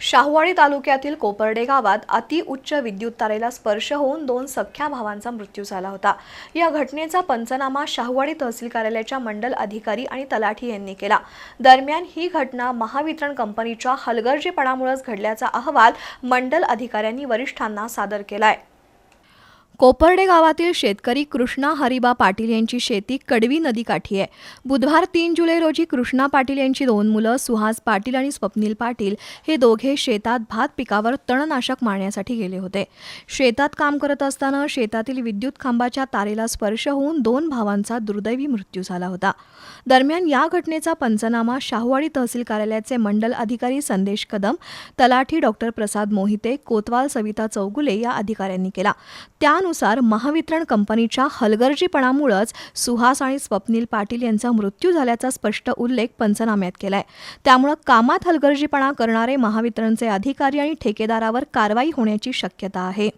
शाहूवाडी तालुक्यातील कोपर्डे गावात अतिउच्च विद्युत तारेला स्पर्श होऊन दोन सख्ख्या भावांचा मृत्यू झाला होता. या घटनेचा पंचनामा शाहूवाडी तहसील कार्यालयाच्या मंडल अधिकारी आणि तलाठी यांनी केला. दरम्यान ही घटना महावितरण कंपनीच्या हलगर्जीपणामुळेच घडल्याचा अहवाल मंडल अधिकाऱ्यांनी वरिष्ठांना सादर केलाय. कोपर्डे गावातील शेतकरी कृष्णा हरिबा पाटील यांची शेती कडवी नदीकाठी आहे. बुधवार तीन जुलै रोजी कृष्णा पाटील यांची दोन मुलं सुहास पाटील आणि स्वप्नील पाटील हे दोघे शेतात भात पिकावर तणनाशक मारण्यासाठी गेले होते. शेतात काम करत असताना शेतातील विद्युत खांबाच्या तारेला स्पर्श होऊन दोन भावांचा दुर्दैवी मृत्यू झाला होता. दरम्यान या घटनेचा पंचनामा शाहूवाडी तहसील कार्यालयाचे मंडल अधिकारी संदेश कदम तलाठी डॉक्टर प्रसाद मोहिते कोतवाल सविता चौगुले या अधिकाऱ्यांनी केला. त्या त्यानुसार महावितरण कंपनीच्या हलगर्जीपणामुळेच सुहास आणि स्वप्नील पाटील यांचा मृत्यू झाल्याचा स्पष्ट उल्लेख पंचनाम्यात केलाय. त्यामुळे कामात हलगर्जीपणा करणारे महावितरणचे अधिकारी आणि ठेकेदारावर कारवाई होण्याची शक्यता आहे.